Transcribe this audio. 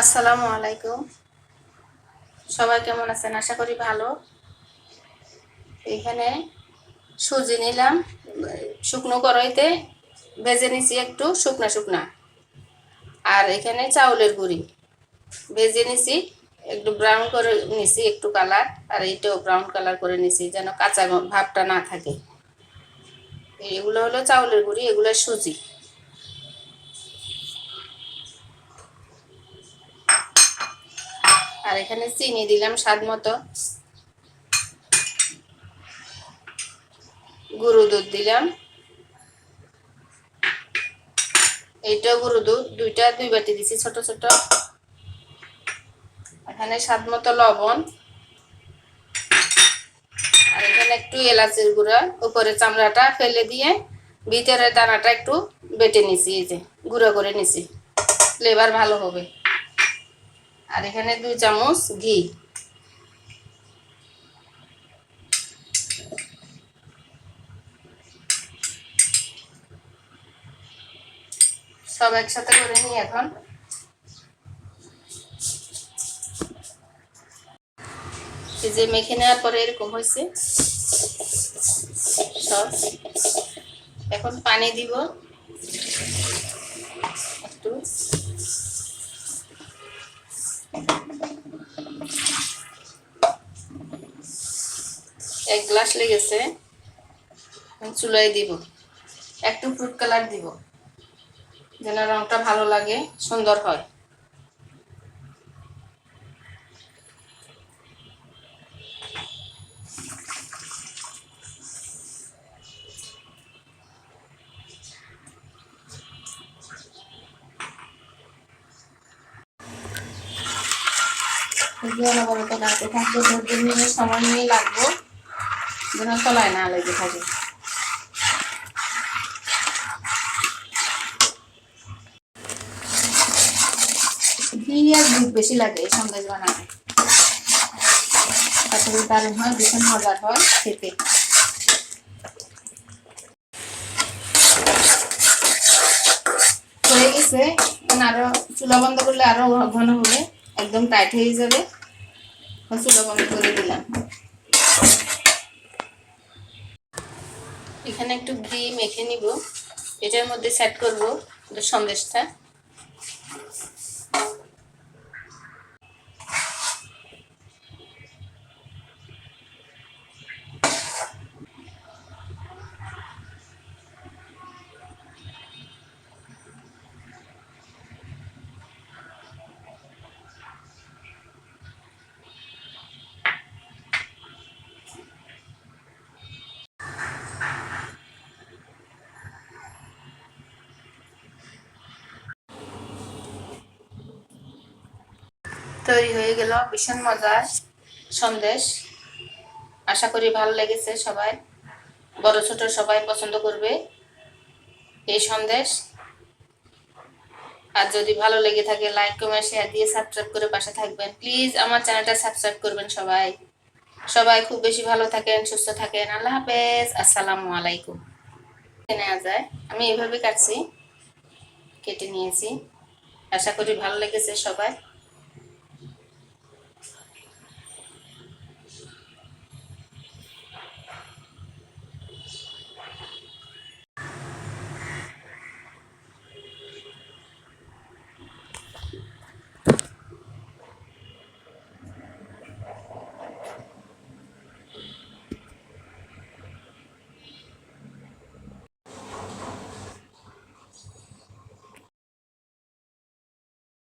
আসসালামু আলাইকুম। সবাই কেমন আছেন? আশা করি ভালো। এখানে সুজি নিলাম, শুকনো কড়াইতে ভেজে নিছি একটু, শুকনা শুকনা। আর এখানে চাউলের গুঁড়ি। ভেজে নিছি, একটু ব্রাউন করে নিছি, একটু কালার আর এইটাও ব্রাউন কালার করে নিছি, যেন কাঁচা ভাবটা না থাকে। এগুলো হলো চাউলের গুঁড়ি, এগুলো সুজি। আর এখানে চিনি দিলাম স্বাদ মতো। গরু দুধ দিলাম। এইটা গরু দুধ, দুইটা দুই বাটি দিছি ছোট ছোট। এখানে স্বাদ মতো লবণ। আর এখানে একটু এলাচের গুঁড়া উপরে চামড়াটা ফেলে দিয়ে ভিতরে দানাটা একটু বেটে নিছি, এই যে গুঁড়ো করে নিছি। ফ্লেভার ভালো হবে। আর এখানে দুই চামচ ঘি। সব একসাথে করে নিই এখন। যে মেখে নেওয়ার পরে এরকম হয়েছে। সব। এখন পানি দিব। একটু। এক গ্লাস লেগেছে চুলাই দিব। একটু ফ্রুট কালার দিব, যেন রংটা ভালো লাগে, সুন্দর হয়। নিয়ে সময় নিয়ে লাগবো। যেন তলায় না লেগে থাকে। বেশি লাগে এই সন্দেশ বানাতে। তারপরে দারুণ হয়, ভীষণ মজার হয় খেতে। হয়ে গেছে আরও চুলা বন্ধ করলে আরও ঘন হবে, একদম টাইট হয়ে যাবে। চুলা বন্ধ করে দিলাম। এখানে একটু ঘি মেখে নিব। এটার মধ্যে সেট করব। সন্দেশটা। তৈরি হয়ে গেল ভীষণ মজার সন্দেশ। আশা করি ভালো লেগেছে সবাই। বড় ছোট সবাই পছন্দ করবে এই সন্দেশ। আর যদি ভালো লেগে থাকে লাইক কমেন্ট শেয়ার দিয়ে সাবস্ক্রাইব করে পাশে থাকবেন। প্লিজ আমার চ্যানেলটা সাবস্ক্রাইব করবেন সবাই। সবাই খুব বেশি ভালো থাকেন, সুস্থ থাকেন। আল্লাহ হাফেজ। আসসালামু আলাইকুম। নেওয়া যায় আমি এইভাবে কাটছি, কেটে নিয়েছি। আশা করি ভালো লেগেছে সবাই।